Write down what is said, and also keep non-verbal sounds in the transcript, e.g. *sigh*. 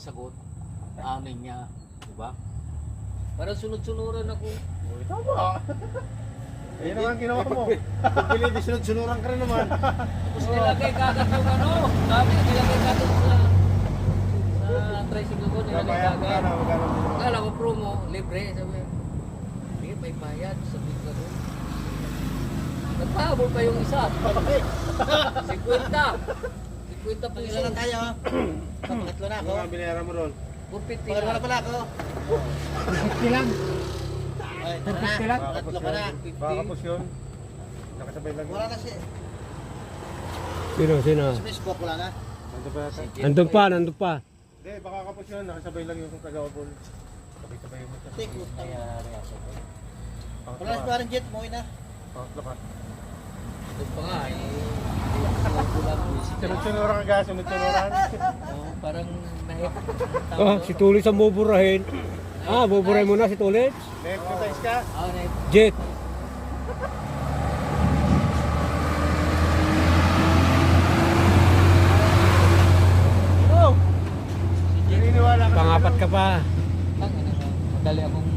magsagot, anin niya, di ba? Parang sunod-sunuran ako. Uy, tama. *laughs* Ayun naman ginawa mo. Pag pinili, sunod-sunuran ka rin naman. Tapos nilagay kagad yung ano, sabi nilagay kagad sa sa tricycle ko, nilagay kagad. Akala ko promo, libre, sabi. Hindi, may bayad, sabi ko doon. Nagpahabol pa yung isa. 50. 50 pesos. Ilan na tayo? *clears throat* Pangatlo na ako. Ano nga binayaran mo ron? 450 Pangatlo na na. pala ako. Ilang? Ay, tara na. Pangatlo ka na. Baka kapos yun. Nakasabay lang. Wala na si... Sino, sino? Coke wala na. Nandun pa yata. Nandun pa, nandun pa. Hindi, baka kapos yun. Nakasabay lang yung taga-upon. Sabay-sabay mo. Take, ako. Wala na si parang jet, mo na. Pangatlo ka. Doon pa nga. Sunod-sunuran ka gas, sunod-sunuran. Oh, parang nahip. Ah, si Tulis ang buburahin. Ah, buburahin mo na si Tulis? Na-exercise ka? Ah, nahip. Jet. Oh! Naniniwala ka. Pangapat ka pa. Ano, madali akong